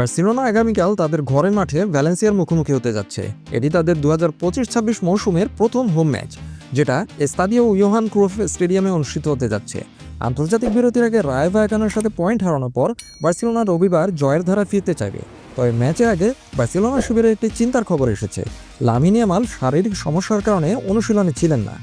Barcelona আগামীকাল তাদের ঘরের মাঠে ভ্যালেন্সিয়ার মুখোমুখি হতে যাচ্ছে। এটি তাদের দু হাজার পঁচিশ ছাব্বিশ মৌসুমের প্রথম হোম ম্যাচ যেটা এস্তাদিও ইয়োহান ক্রুফ স্টেডিয়ামে অনুষ্ঠিত হতে যাচ্ছে। আন্তর্জাতিক বিরতির আগে রায় ভায়াকানের সাথে পয়েন্ট হারানোর পর বার্সিলোনা রবিবার জয়ের ধারা ফিরতে চাইবে। তবে ম্যাচের আগে বার্সেলোনা শিবিরে একটি চিন্তার খবর এসেছে। লামিনিয়ামাল শারীরিক সমস্যার কারণে অনুশীলনে ছিলেন না।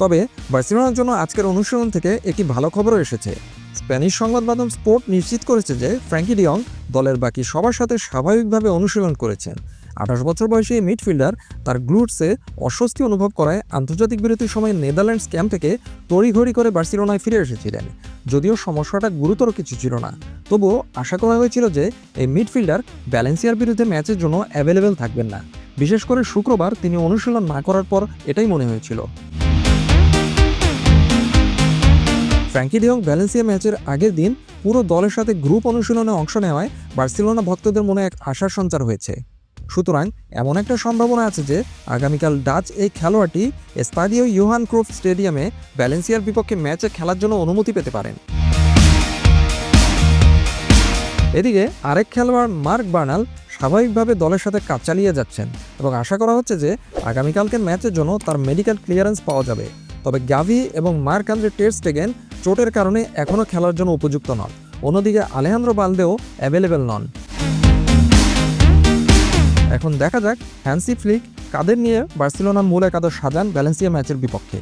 তবে বার্সেলোনার জন্য আজকের অনুশীলন থেকে একটি ভালো খবরও এসেছে। স্প্যানিশ সংবাদ মাধ্যম স্পোর্ট নিশ্চিত করেছে যে ফ্র্যাঙ্কি ডিয়ং দলের বাকি সবার সাথে স্বাভাবিকভাবে অনুশীলন করেছেন। আঠাশ বছর বয়সী মিডফিল্ডার তার গ্লুটসে অস্বস্তি অনুভব করায় আন্তর্জাতিক বিরতির সময় নেদারল্যান্ডস ক্যাম্প থেকে তড়িঘড়ি করে বার্সিলোনায় ফিরে এসেছিলেন। যদিও সমস্যাটা গুরুতর কিছু ছিল না। তবুও আশা করা হয়েছিল যে এই মিডফিল্ডার ব্যালেন্সিয়ার বিরুদ্ধে ম্যাচের জন্য অ্যাভেলেবেল থাকবেন না। বিশেষ করে শুক্রবার তিনি অনুশীলন না করার পর এটাই মনে হয়েছিল। ফ্র্যাঙ্কি ডিয়ং ভ্যালেন্সিয়া ম্যাচের আগের দিন পুরো দলের সাথে গ্রুপ অনুশীলনে অংশ নেওয়ায় বার্সেলোনা ভক্তদের মনে এক আশার সঞ্চার হয়েছে। সুতরাং এমন একটা সম্ভাবনা আছে যে আগামীকাল ডাচ এই খেলোয়াড়টি স্তাদিও ইউহান ক্রুফ স্টেডিয়ামে ভ্যালেন্সিয়ার বিপক্ষে ম্যাচে খেলার জন্য অনুমতি পেতে পারেন। এদিকে আরেক খেলোয়াড় মার্ক বার্নাল স্বাভাবিকভাবে দলের সাথে কাজ চালিয়ে যাচ্ছেন এবং আশা করা হচ্ছে যে আগামীকালকের ম্যাচের জন্য তার মেডিকেল ক্লিয়ারেন্স পাওয়া যাবে। তবে গাভি এবং মার্ক আন্দ্রে টেস্টেগেন চোটের কারণে এখনও খেলার জন্য উপযুক্ত নন। অন্যদিকে আলেহান্দ্র বালদেও অ্যাভেলেবেল নন। এখন দেখা যাক, হ্যান্সি ফ্লিক কাদের নিয়ে বার্সেলোনা মূল একাদশ সাজান ভ্যালেন্সিয়া ম্যাচের বিপক্ষে।